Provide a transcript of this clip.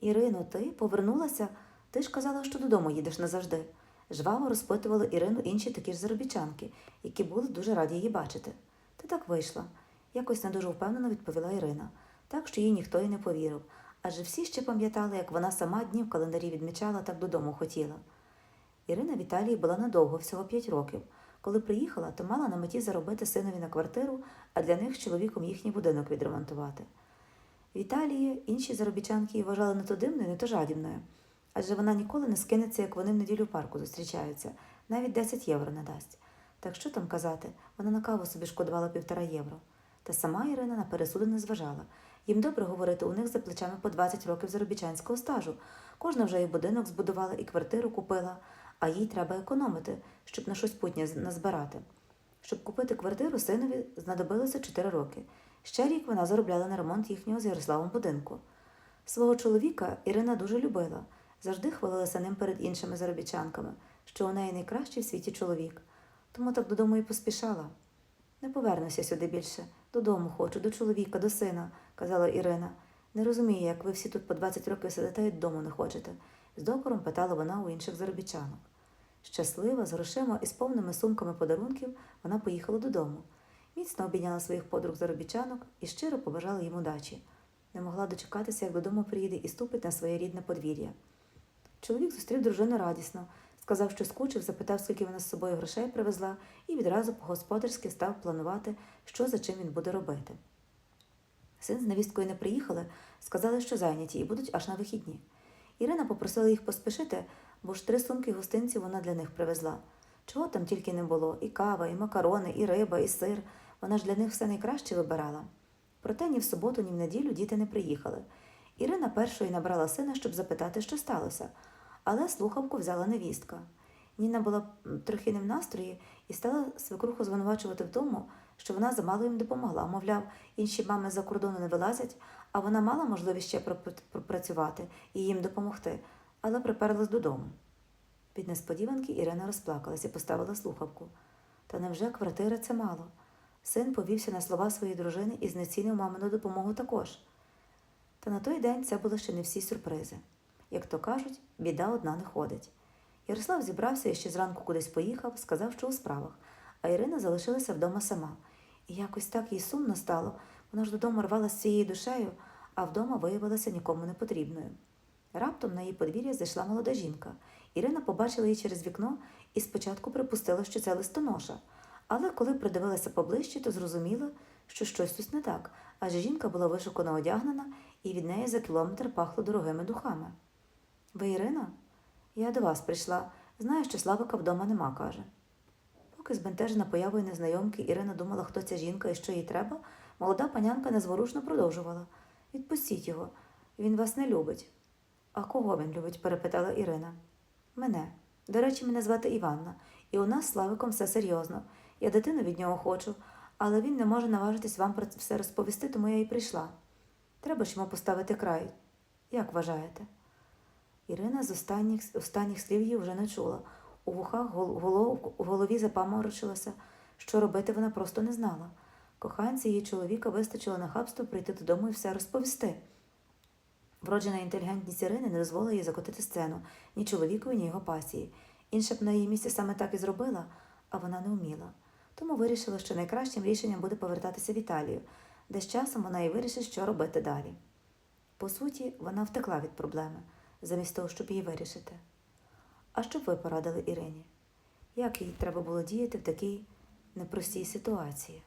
Ірино, ти повернулася? Ти ж казала, що додому їдеш назавжди. Жваво розпитували Ірину інші такі ж заробітчанки, які були дуже раді її бачити. Ти так вийшла, якось не дуже впевнено відповіла Ірина, так що їй ніхто й не повірив, адже всі ще пам'ятали, як вона сама дні в календарі відмічала, так додому хотіла. Ірина в Італії була надовго, всього п'ять років. Коли приїхала, то мала на меті заробити синові на квартиру, а для них з чоловіком їхній будинок відремонтувати. В Італії інші заробітчанки її вважали не то дивною, не то жадібною, адже вона ніколи не скинеться, як вони в неділю в парку зустрічаються, навіть 10 євро не дасть. Так що там казати, вона на каву собі шкодувала півтора євро. Та сама Ірина на пересуди не зважала. Їм добре говорити, у них за плечами по 20 років заробітчанського стажу. Кожна вже і будинок збудувала, і квартиру купила, а їй треба економити, щоб на щось путнє назбирати. Щоб купити квартиру, синові знадобилося 4 роки. Ще рік вона заробляла на ремонт їхнього з Ярославом будинку. Свого чоловіка Ірина дуже любила, завжди хвалилася ним перед іншими заробітчанками, що у неї найкращий в світі чоловік. Тому так додому і поспішала. Не повернуся сюди більше. Додому хочу, до чоловіка, до сина, казала Ірина. Не розумію, як ви всі тут по 20 років сидите і додому не хочете, з докором питала вона у інших заробітчанок. Щаслива, з грошима і з повними сумками подарунків, вона поїхала додому. Міцно обійняла своїх подруг заробітчанок і щиро побажала їм удачі. Не могла дочекатися, як додому приїде і ступить на своє рідне подвір'я. Чоловік зустрів дружину радісно, сказав, що скучив, запитав, скільки вона з собою грошей привезла, і відразу по-господарськи став планувати, що за чим він буде робити. Син з невісткою не приїхали, сказали, що зайняті і будуть аж на вихідні. Ірина попросила їх поспішити, бо ж три сумки гостинців вона для них привезла. Чого там тільки не було: і кава, і макарони, і риба, і сир. Вона ж для них все найкраще вибирала. Проте ні в суботу, ні в неділю діти не приїхали. Ірина першою набрала сина, щоб запитати, що сталося, але слухавку взяла невістка. Ніна була трохи не в настрої і стала свекруху звинувачувати в тому, що вона замало їм допомогла. Мовляв, інші мами за кордону не вилазять, а вона мала можливість ще пропрацювати і їм допомогти, але приперлась додому. Від несподіванки Ірина розплакалась і поставила слухавку. Та невже квартира це мало? Син повівся на слова своєї дружини і знецінив мамину допомогу також. Та на той день це були ще не всі сюрпризи. Як то кажуть, біда одна не ходить. Ярослав зібрався і ще зранку кудись поїхав, сказав, що у справах, а Ірина залишилася вдома сама. І якось так їй сумно стало, вона ж додому рвалася цією душею, а вдома виявилася нікому не потрібною. Раптом на її подвір'я зайшла молода жінка. Ірина побачила її через вікно і спочатку припустила, що це листоноша. Але коли придивилася поближче, то зрозуміла, що щось тут не так, адже жінка була вишукано одягнена, і від неї за кілометр пахло дорогими духами. Ви Ірина? Я до вас прийшла. Знаю, що Славика вдома нема, каже. Поки збентежена появою незнайомки Ірина думала, хто ця жінка і що їй треба, молода панянка незворушно продовжувала. Відпустіть його, він вас не любить. А кого він любить? перепитала Ірина. Мене. До речі, мене звати Іванна, і у нас з Славиком все серйозно. Я дитину від нього хочу, але він не може наважитись вам про це все розповісти, тому я і прийшла. Треба ж йому поставити край. Як вважаєте? Ірина з останніх, останніх слів її вже не чула. У вухах гол- голов, у голові запаморочилася. Що робити вона просто не знала. Коханці її чоловіка вистачило нахабство прийти додому і все розповісти. Вроджена інтелігентність Ірини не дозволила їй закотити сцену ні чоловікові, ні його пасії. Інша б на її місці саме так і зробила, а вона не вміла. Тому вирішила, що найкращим рішенням буде повертатися в Італію, де з часом вона і вирішить, що робити далі. По суті, вона втекла від проблеми, замість того, щоб її вирішити. А що б ви порадили Ірині? Як їй треба було діяти в такій непростій ситуації?